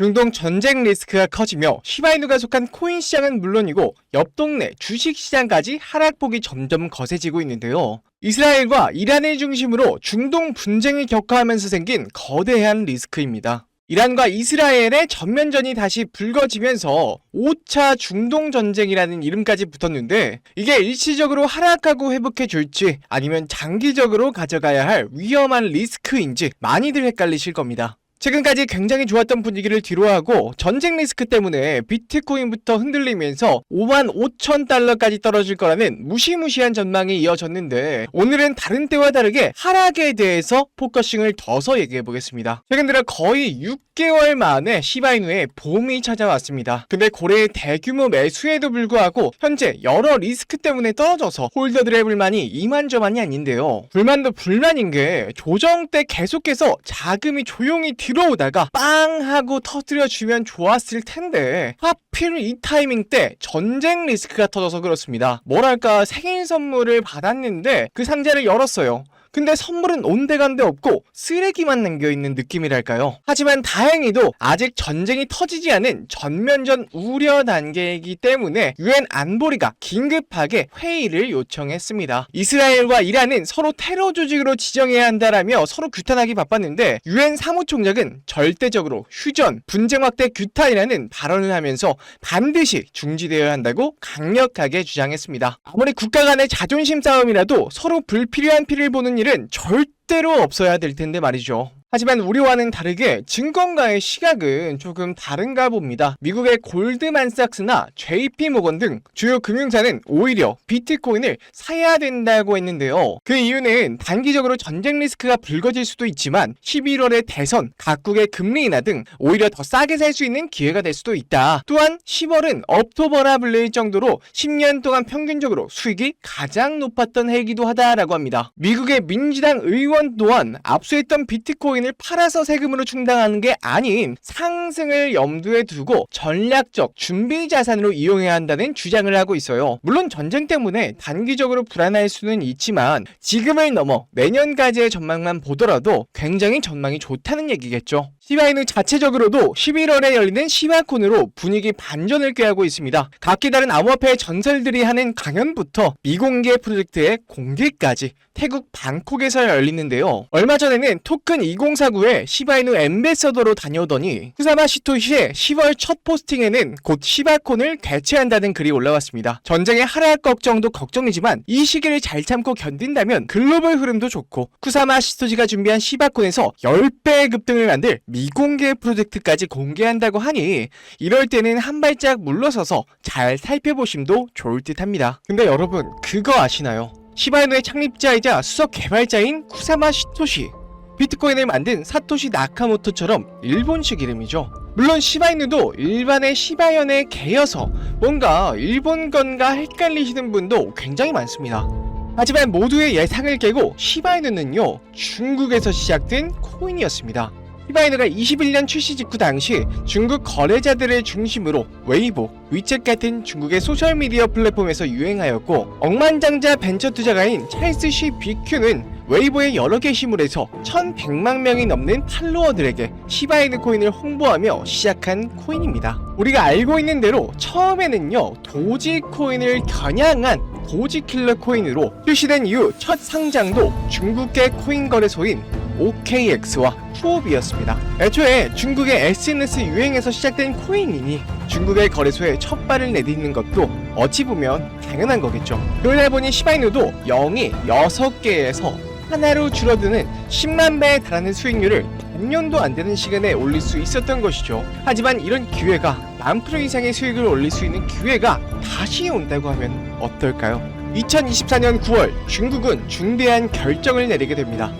중동 전쟁 리스크가 커지며 시바이누가 속한 코인 시장은 물론이고 옆 동네 주식 시장까지 하락폭이 점점 거세지고 있는데요. 이스라엘과 이란을 중심으로 중동 분쟁이 격화하면서 생긴 거대한 리스크입니다. 이란과 이스라엘의 전면전이 다시 불거지면서 5차 중동 전쟁이라는 이름까지 붙었는데 이게 일시적으로 하락하고 회복해 줄지 아니면 장기적으로 가져가야 할 위험한 리스크인지 많이들 헷갈리실 겁니다. 최근까지 굉장히 좋았던 분위기를 뒤로하고 전쟁 리스크 때문에 비트코인부터 흔들리면서 5만 5천 달러까지 떨어질 거라는 무시무시한 전망이 이어졌는데 오늘은 다른 때와 다르게 하락에 대해서 포커싱을 둬서 얘기해 보겠습니다. 최근 들어 거의 6 개월 만에 시바이누의 봄이 찾아왔습니다. 근데 고래의 대규모 매수에도 불구하고 현재 여러 리스크 때문에 떨어져서 홀더들의 불만이 이만저만이 아닌데요. 불만도 불만인 게 조정 때 계속해서 자금이 조용히 들어오다가 빵 하고 터뜨려 주면 좋았을 텐데 하필 이 타이밍 때 전쟁 리스크가 터져서 그렇습니다. 뭐랄까 생일 선물을 받았는데 그 상자를 열었어요. 근데 선물은 온데간데 없고 쓰레기만 남겨있는 느낌이랄까요. 하지만 다행히도 아직 전쟁이 터지지 않은 전면전 우려 단계이기 때문에 유엔 안보리가 긴급하게 회의를 요청했습니다. 이스라엘과 이란은 서로 테러 조직으로 지정해야 한다라며 서로 규탄하기 바빴는데 유엔 사무총장은 절대적으로 휴전, 분쟁 확대 규탄이라는 발언을 하면서 반드시 중지되어야 한다고 강력하게 주장했습니다. 아무리 국가 간의 자존심 싸움이라도 서로 불필요한 피를 보는 일은 절대로 없어야 될 텐데 말이죠. 하지만 우리와는 다르게 증권가의 시각은 조금 다른가 봅니다. 미국의 골드만삭스나 JP모건 등 주요 금융사는 오히려 비트코인을 사야 된다고 했는데요. 그 이유는 단기적으로 전쟁 리스크가 불거질 수도 있지만 11월의 대선, 각국의 금리 인하 등 오히려 더 싸게 살 수 있는 기회가 될 수도 있다. 또한 10월은 업토버라 불릴 정도로 10년 동안 평균적으로 수익이 가장 높았던 해이기도 하다라고 합니다. 미국의 민주당 의원 또한 압수했던 비트코인 을 팔아서 세금으로 충당하는 게 아닌 상승을 염두에 두고 전략적 준비 자산으로 이용해야 한다는 주장을 하고 있어요. 물론 전쟁 때문에 단기적으로 불안할 수는 있지만 지금을 넘어 내년까지의 전망만 보더라도 굉장히 전망이 좋다는 얘기겠죠. 시바이누 자체적으로도 11월에 열리는 시바콘으로 분위기 반전을 꾀하고 있습니다. 각기 다른 암호화폐 전설들이 하는 강연부터 미공개 프로젝트의 공개까지 태국 방콕에서 열리는데요. 얼마 전에는 토큰 2049에 시바이누 엠베서더로 다녀오더니 후사마 시토시의 10월 첫 포스팅에는 곧 시바콘을 개최한다는 글이 올라왔습니다. 전쟁의 하락 걱정도 걱정이지만 이 시기를 잘 참고 견딘다면 글로벌 흐름도 좋고 쿠사마 시토지가 준비한 시바콘에서 10배의 급등을 만들 미 공개 프로젝트까지 공개한다고 하니 이럴 때는 한 발짝 물러서서 잘 살펴보심도 좋을 듯 합니다. 근데 여러분 그거 아시나요? 시바이누의 창립자이자 수석 개발자인 쿠사마 시토시 비트코인을 만든 사토시 나카모토처럼 일본식 이름이죠. 물론 시바이누도 일반의 시바연의 개여서 뭔가 일본 건가 헷갈리시는 분도 굉장히 많습니다. 하지만 모두의 예상을 깨고 시바이누는요 중국에서 시작된 코인이었습니다. 시바이누가 21년 출시 직후 당시 중국 거래자들을 중심으로 웨이보, 위챗 같은 중국의 소셜미디어 플랫폼에서 유행하였고 억만장자 벤처 투자가인 찰스 시 비큐는 웨이보의 여러 게시물에서 1100만 명이 넘는 팔로워들에게 시바이누 코인을 홍보하며 시작한 코인입니다. 우리가 알고 있는 대로 처음에는요 도지 코인을 겨냥한 도지킬러 코인으로 출시된 이후 첫 상장도 중국계 코인 거래소인 OKX와 후업이었습니다. 애초에 중국의 SNS 유행에서 시작된 코인이니 중국의 거래소에 첫 발을 내딛는 것도 어찌 보면 당연한 거겠죠. 그러다 보니 시바이누도 0이 6개에서 하나로 줄어드는 10만 배에 달하는 수익률을 반년도 안 되는 시간에 올릴 수 있었던 것이죠. 하지만 이런 기회가 만 프로 이상의 수익을 올릴 수 있는 기회가 다시 온다고 하면 어떨까요? 2024년 9월 중국은 중대한 결정을 내리게 됩니다.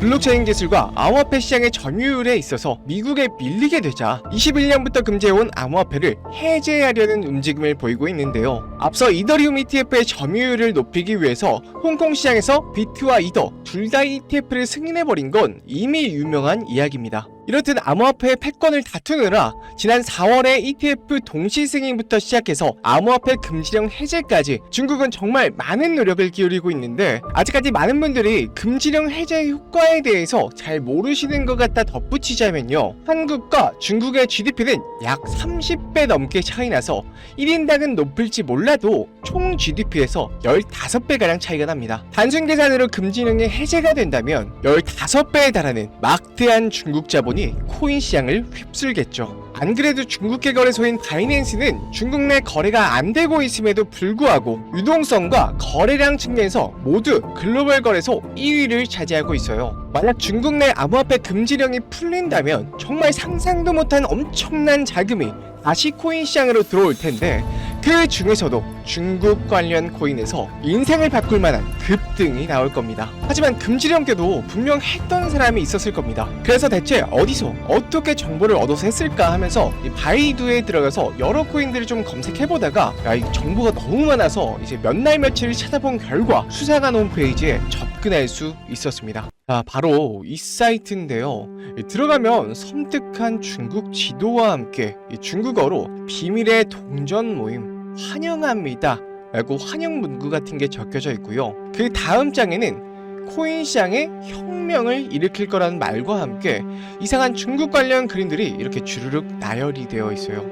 블록체인 기술과 암호화폐 시장의 점유율에 있어서 미국에 밀리게 되자 21년부터 금지해온 암호화폐를 해제하려는 움직임을 보이고 있는데요. 앞서 이더리움 ETF의 점유율을 높이기 위해서 홍콩 시장에서 비트와 이더 둘 다 ETF를 승인해버린 건 이미 유명한 이야기입니다. 이렇듯 암호화폐의 패권을 다투느라 지난 4월에 ETF 동시 승인부터 시작해서 암호화폐 금지령 해제까지 중국은 정말 많은 노력을 기울이고 있는데 아직까지 많은 분들이 금지령 해제 효과에 대해서 잘 모르시는 것 같다 덧붙이자면요. 한국과 중국의 GDP는 약 30배 넘게 차이 나서 1인당은 높을지 몰라도 총 GDP에서 15배가량 차이가 납니다. 단순 계산으로 금지령이 해제가 된다면 15배에 달하는 막대한 중국 자본이 코인 시장을 휩쓸겠죠. 안 그래도 중국계 거래소인 바이낸스는 중국 내 거래가 안 되고 있음에도 불구하고 유동성과 거래량 측면에서 모두 글로벌 거래소 2위를 차지하고 있어요. 만약 중국 내 암호화폐 금지령이 풀린다면 정말 상상도 못한 엄청난 자금이 다시 코인 시장으로 들어올 텐데 그 중에서도 중국 관련 코인에서 인생을 바꿀 만한 급등이 나올 겁니다. 하지만 금지령께도 분명 했던 사람이 있었을 겁니다. 그래서 대체 어디서 어떻게 정보를 얻어서 했을까 하면서 이 바이두에 들어가서 여러 코인들을 좀 검색해보다가 야, 이 정보가 너무 많아서 이제 몇 날 며칠을 찾아본 결과 수사관 홈페이지에 접근할 수 있었습니다. 자, 바로 이 사이트인데요. 이 들어가면 섬뜩한 중국 지도와 함께 이 중국어로 비밀의 동전 모임 환영합니다. 라고 환영 문구 같은 게 적혀져 있고요. 그 다음 장에는 코인 시장에 혁명을 일으킬 거라는 말과 함께 이상한 중국 관련 그림들이 이렇게 주르륵 나열이 되어 있어요.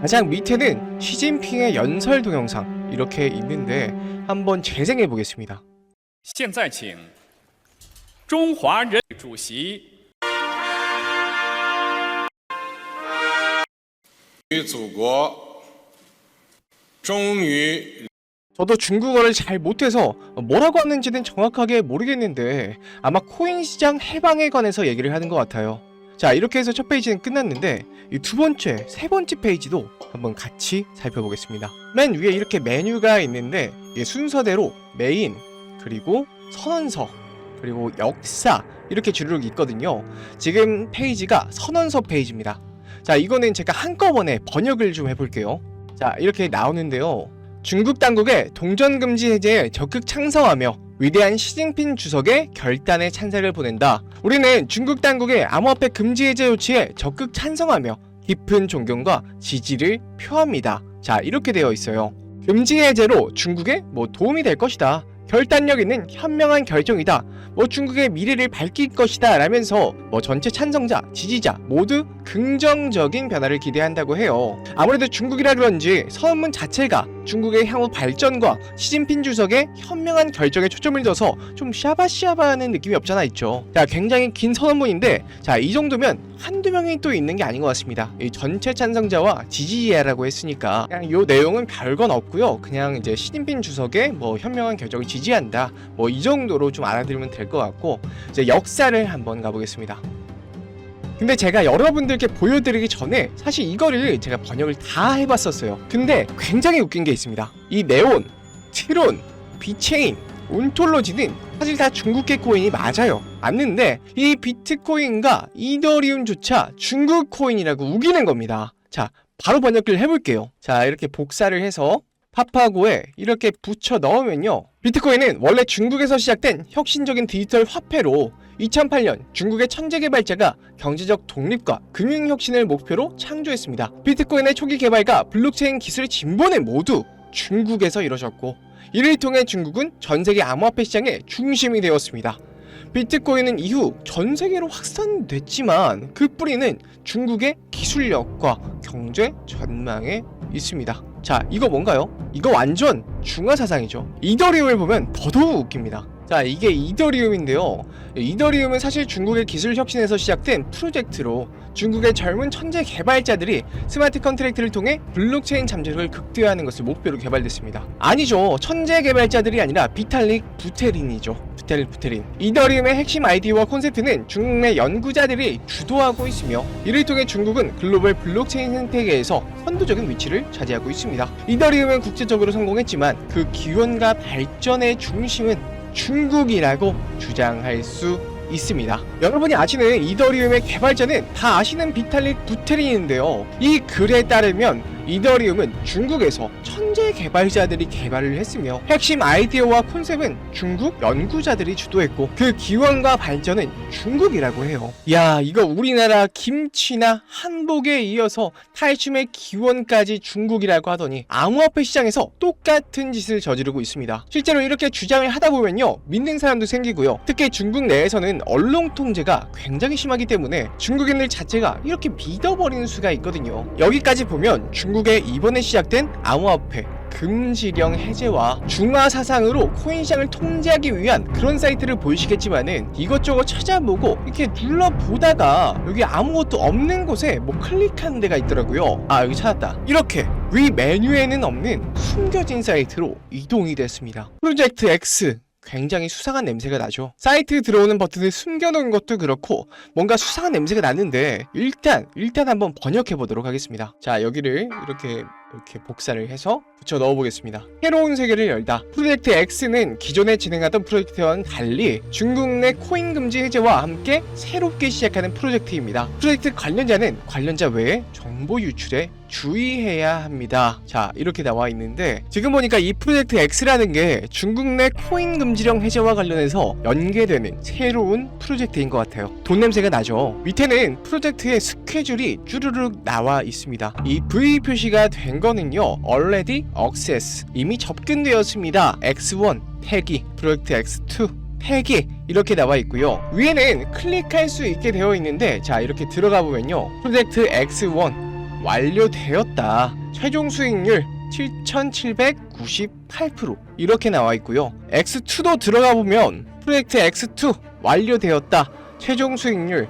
가장 밑에는 시진핑의 연설 동영상 이렇게 있는데 한번 재생해 보겠습니다. 现在请中华人民主席于祖国， 忠于 저도 중국어를 잘 못해서 뭐라고 하는지는 정확하게 모르겠는데 아마 코인 시장 해방에 관해서 얘기를 하는 것 같아요. 자 이렇게 해서 첫 페이지는 끝났는데 이두 번째, 세 번째 페이지도 한번 같이 살펴보겠습니다. 맨 위에 이렇게 메뉴가 있는데 순서대로 메인 그리고 선언서 그리고 역사 이렇게 주르륵 있거든요. 지금 페이지가 선언서 페이지입니다. 자 이거는 제가 한꺼번에 번역을 좀 해볼게요. 자 이렇게 나오는데요. 중국 당국의 동전 금지 해제에 적극 창성하며 위대한 시진핑 주석의 결단에 찬사를 보낸다. 우리는 중국 당국의 암호화폐 금지 해제 조치에 적극 찬성하며 깊은 존경과 지지를 표합니다. 자, 이렇게 되어 있어요. 금지 해제로 중국에 뭐 도움이 될 것이다. 결단력 있는 현명한 결정이다. 뭐 중국의 미래를 밝힐 것이다. 라면서 뭐 전체 찬성자, 지지자 모두 긍정적인 변화를 기대한다고 해요. 아무래도 중국이라 그런지 서문문 자체가 중국의 향후 발전과 시진핑 주석의 현명한 결정에 초점을 둬서 좀 샤바샤바하는 느낌이 없잖아 있죠. 자, 굉장히 긴 선언문인데 자, 이 정도면 한두 명이 또 있는 게 아닌 것 같습니다. 이 전체 찬성자와 지지자라고 했으니까 그냥 요 내용은 별건 없고요. 그냥 이제 시진핑 주석의 뭐 현명한 결정을 지지한다. 뭐 이 정도로 좀 알아들으면 될 것 같고 이제 역사를 한번 가보겠습니다. 근데 제가 여러분들께 보여드리기 전에 사실 이거를 제가 번역을 다 해봤었어요. 근데 굉장히 웃긴 게 있습니다. 이 네온, 트론, 비체인, 온톨로지는 사실 다 중국계 코인이 맞아요. 맞는데 이 비트코인과 이더리움조차 중국 코인이라고 우기는 겁니다. 자, 바로 번역을 해볼게요. 자, 이렇게 복사를 해서 파파고에 이렇게 붙여 넣으면요. 비트코인은 원래 중국에서 시작된 혁신적인 디지털 화폐로 2008년 중국의 천재 개발자가 경제적 독립과 금융 혁신을 목표로 창조했습니다. 비트코인의 초기 개발과 블록체인 기술 진보는 모두 중국에서 이루어졌고 이를 통해 중국은 전 세계 암호화폐 시장의 중심이 되었습니다. 비트코인은 이후 전 세계로 확산됐지만 그 뿌리는 중국의 기술력과 경제 전망에 있습니다. 자, 이거 뭔가요? 이거 완전 중화 사상이죠. 이 더리움을 보면 더더욱 웃깁니다. 자, 이게 이더리움인데요. 이더리움은 사실 중국의 기술 혁신에서 시작된 프로젝트로 중국의 젊은 천재 개발자들이 스마트 컨트랙트를 통해 블록체인 잠재력을 극대화하는 것을 목표로 개발됐습니다. 아니죠. 천재 개발자들이 아니라 비탈릭 부테린이죠. 비탈릭 부테린. 이더리움의 핵심 아이디어와 콘셉트는 중국 내 연구자들이 주도하고 있으며 이를 통해 중국은 글로벌 블록체인 생태계에서 선도적인 위치를 차지하고 있습니다. 이더리움은 국제적으로 성공했지만 그 기원과 발전의 중심은 중국이라고 주장할 수 있습니다. 여러분이 아시는 이더리움의 개발자는 다 아시는 비탈릭 부테린인데요. 이 글에 따르면 이더리움은 중국에서 천재 개발자들이 개발을 했으며 핵심 아이디어와 콘셉트는 중국 연구자들이 주도했고 그 기원과 발전은 중국이라고 해요. 야 이거 우리나라 김치나 한복에 이어서 탈춤의 기원까지 중국이라고 하더니 암호화폐 시장에서 똑같은 짓을 저지르고 있습니다. 실제로 이렇게 주장을 하다 보면요 믿는 사람도 생기고요. 특히 중국 내에서는 언론 통제가 굉장히 심하기 때문에 중국인들 자체가 이렇게 믿어버리는 수가 있거든요. 여기까지 보면 중 국의 이번에 시작된 암호화폐 금지령 해제와 중화 사상으로 코인 시장을 통제하기 위한 그런 사이트를 보이시겠지만은 이것저것 찾아보고 이렇게 눌러보다가 여기 아무것도 없는 곳에 뭐 클릭하는 데가 있더라고요. 아 여기 찾았다. 이렇게 위 메뉴에는 없는 숨겨진 사이트로 이동이 됐습니다. 프로젝트 X 굉장히 수상한 냄새가 나죠. 사이트 들어오는 버튼을 숨겨놓은 것도 그렇고 뭔가 수상한 냄새가 나는데 일단 일단 한번 번역해 보도록 하겠습니다. 자 여기를 이렇게 이렇게 복사를 해서 붙여 넣어 보겠습니다. 새로운 세계를 열다. 프로젝트 X는 기존에 진행하던 프로젝트와는 달리 중국 내 코인 금지 해제와 함께 새롭게 시작하는 프로젝트입니다. 프로젝트 관련자는 관련자 외에 정보 유출에 주의해야 합니다. 자, 이렇게 나와 있는데 지금 보니까 이 프로젝트 X라는 게 중국 내 코인 금지령 해제와 관련해서 연계되는 새로운 프로젝트인 것 같아요. 돈 냄새가 나죠. 밑에는 프로젝트의 스케줄이 쭈르륵 나와 있습니다. 이 V 표시가 된 거는요. already access 이미 접근되었습니다. X1 폐기 프로젝트 X2 폐기 이렇게 나와 있고요. 위에는 클릭할 수 있게 되어 있는데 자 이렇게 들어가 보면요. 프로젝트 X1 완료되었다. 최종 수익률 7,798% 이렇게 나와 있고요. X2도 들어가 보면 프로젝트 X2 완료되었다. 최종 수익률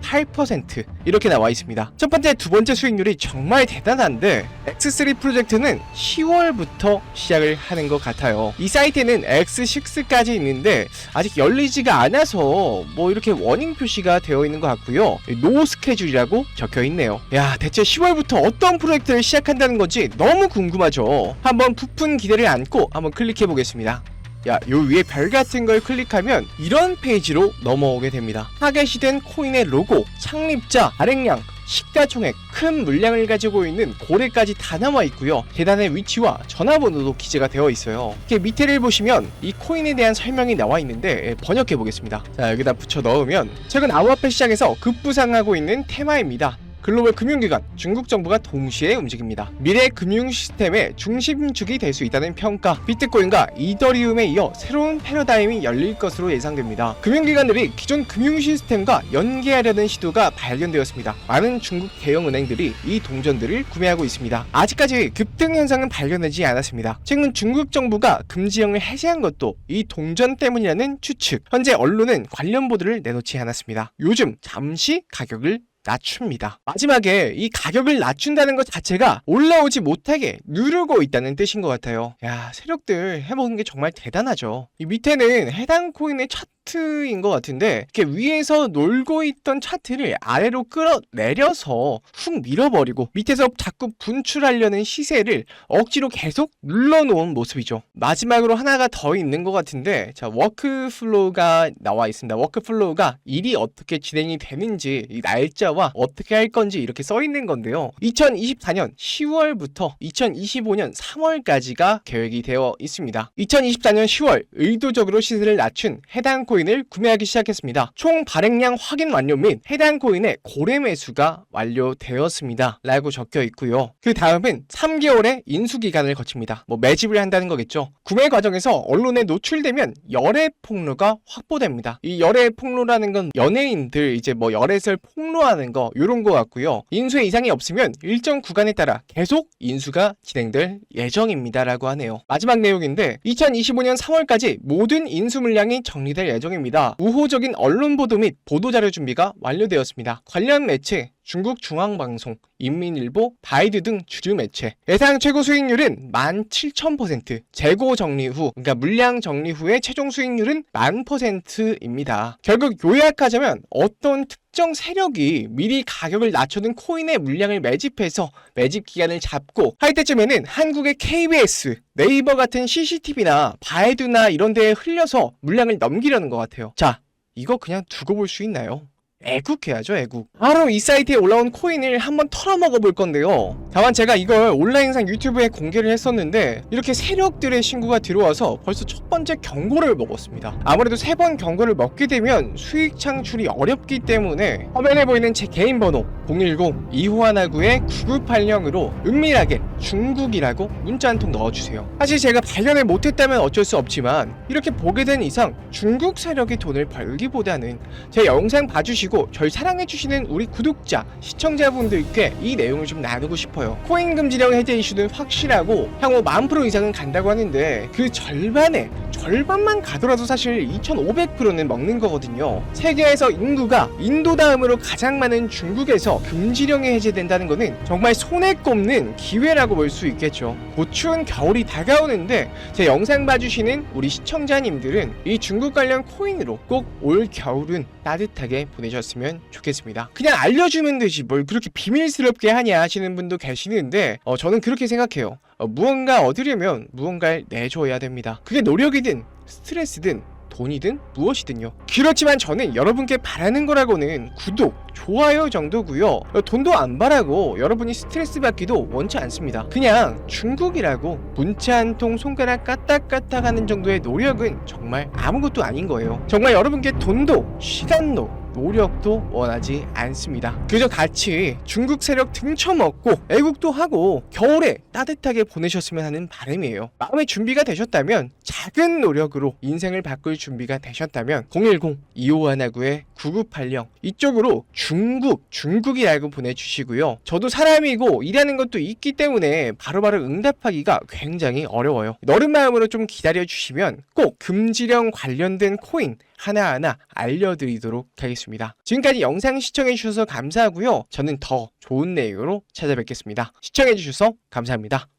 13,428% 이렇게 나와 있습니다. 첫 번째, 두 번째 수익률이 정말 대단한데 X3 프로젝트는 10월부터 시작을 하는 것 같아요. 이 사이트에는 X6까지 있는데 아직 열리지가 않아서 뭐 이렇게 워닝 표시가 되어 있는 것 같고요. 노 스케줄이라고 적혀 있네요. 야, 대체 10월부터 어떤 프로젝트를 시작한다는 건지 너무 궁금하죠. 한번 부푼 기대를 안고 한번 클릭해 보겠습니다. 야, 요 위에 별 같은 걸 클릭하면 이런 페이지로 넘어오게 됩니다. 타겟이 된 코인의 로고, 창립자, 발행량, 시가총액, 큰 물량을 가지고 있는 고래까지 다 나와 있고요. 계단의 위치와 전화번호도 기재가 되어 있어요. 이렇게 밑에를 보시면 이 코인에 대한 설명이 나와 있는데 예, 번역해 보겠습니다. 자, 여기다 붙여 넣으면 최근 암호화폐 시장에서 급부상하고 있는 테마입니다. 글로벌 금융기관, 중국 정부가 동시에 움직입니다. 미래 금융 시스템의 중심축이 될 수 있다는 평가, 비트코인과 이더리움에 이어 새로운 패러다임이 열릴 것으로 예상됩니다. 금융기관들이 기존 금융 시스템과 연계하려는 시도가 발견되었습니다. 많은 중국 대형 은행들이 이 동전들을 구매하고 있습니다. 아직까지 급등 현상은 발견되지 않았습니다. 최근 중국 정부가 금지령을 해제한 것도 이 동전 때문이라는 추측. 현재 언론은 관련 보도를 내놓지 않았습니다. 요즘 잠시 가격을 낮춥니다. 마지막에 이 가격을 낮춘다는 것 자체가 올라오지 못하게 누르고 있다는 뜻인 것 같아요. 야, 세력들 해먹은 게 정말 대단하죠. 이 밑에는 해당 코인의 차트인 것 같은데 이렇게 위에서 놀고 있던 차트를 아래로 끌어내려서 훅 밀어버리고 밑에서 자꾸 분출하려는 시세를 억지로 계속 눌러놓은 모습이죠. 마지막으로 하나가 더 있는 것 같은데 자 워크플로우가 나와 있습니다. 워크플로우가 일이 어떻게 진행이 되는지 이 날짜와 어떻게 할 건지 이렇게 써 있는 건데요. 2024년 10월부터 2025년 3월까지가 계획이 되어 있습니다. 2024년 10월 의도적으로 시세를 낮춘 해당 코인을 구매하기 시작했습니다. 총 발행량 확인 완료 및 해당 코인의 고래 매수가 완료되었습니다. 라고 적혀 있고요. 그 다음은 3개월의 인수 기간을 거칩니다. 뭐 매집을 한다는 거겠죠. 구매 과정에서 언론에 노출되면 열애 폭로가 확보됩니다. 이 열애 폭로라는 건 연예인들 이제 뭐 열애설 폭로하는 거 이런 거 같고요. 인수에 이상이 없으면 일정 구간에 따라 계속 인수가 진행될 예정입니다라고 하네요. 마지막 내용인데 2025년 3월까지 모든 인수 물량이 정리될 예정 입니다. 우호적인 언론 보도 및 보도 자료 준비가 완료되었습니다. 관련 매체 중국 중앙방송, 인민일보, 바이드 등 주류 매체. 예상 최고 수익률은 17,000%. 재고 정리 후, 그러니까 물량 정리 후의 최종 수익률은 만 퍼센트입니다. 결국 요약하자면 어떤 특정 세력이 미리 가격을 낮춰둔 코인의 물량을 매집해서 매집 기간을 잡고 할 때쯤에는 한국의 KBS, 네이버 같은 CCTV나 바이두나 이런 데에 흘려서 물량을 넘기려는 것 같아요. 자, 이거 그냥 두고 볼 수 있나요? 애국해야죠, 애국. 바로 이 사이트에 올라온 코인을 한번 털어먹어 볼 건데요. 다만 제가 이걸 온라인상 유튜브에 공개를 했었는데 이렇게 세력들의 신고가 들어와서 벌써 첫 번째 경고를 먹었습니다. 아무래도 세 번 경고를 먹게 되면 수익 창출이 어렵기 때문에 화면에 보이는 제 개인 번호 010-2519의 9980으로 은밀하게 중국이라고 문자 한 통 넣어주세요. 사실 제가 발견을 못했다면 어쩔 수 없지만 이렇게 보게 된 이상 중국 세력이 돈을 벌기보다는 제 영상 봐주시고 절 사랑해주시는 우리 구독자, 시청자분들께 이 내용을 좀 나누고 싶어요. 코인 금지령 해제 이슈는 확실하고 향후 만 프로 이상은 간다고 하는데 그 절반에 절반만 가더라도 사실 2,500%는 먹는 거거든요. 세계에서 인구가 인도 다음으로 가장 많은 중국에서 금지령이 해제된다는 거는 정말 손에 꼽는 기회라고 볼 수 있겠죠. 곧 추운 겨울이 다가오는데 제 영상 봐주시는 우리 시청자님들은 이 중국 관련 코인으로 꼭 올 겨울은 따뜻하게 보내셨으면 좋겠습니다. 그냥 알려주면 되지 뭘 그렇게 비밀스럽게 하냐 하시는 분도 계시는데 어, 저는 그렇게 생각해요. 어, 무언가 얻으려면 무언가를 내줘야 됩니다. 그게 노력이든 스트레스든 돈이든 무엇이든요. 그렇지만 저는 여러분께 바라는 거라고는 구독, 좋아요 정도고요. 어, 돈도 안 바라고 여러분이 스트레스 받기도 원치 않습니다. 그냥 중국이라고 문자 한 통 손가락 까딱까딱 하는 정도의 노력은 정말 아무것도 아닌 거예요. 정말 여러분께 돈도 시간도 노력도 원하지 않습니다. 그저 같이 중국 세력 등쳐먹고 애국도 하고 겨울에 따뜻하게 보내셨으면 하는 바람이에요. 마음의 준비가 되셨다면 작은 노력으로 인생을 바꿀 준비가 되셨다면 010-2519의 9980 이쪽으로 중국, 중국이라고 보내주시고요. 저도 사람이고 일하는 것도 있기 때문에 바로 바로 응답하기가 굉장히 어려워요. 너른 마음으로 좀 기다려주시면 꼭 금지령 관련된 코인 하나하나 알려드리도록 하겠습니다. 지금까지 영상 시청해주셔서 감사하고요. 저는 더 좋은 내용으로 찾아뵙겠습니다. 시청해주셔서 감사합니다.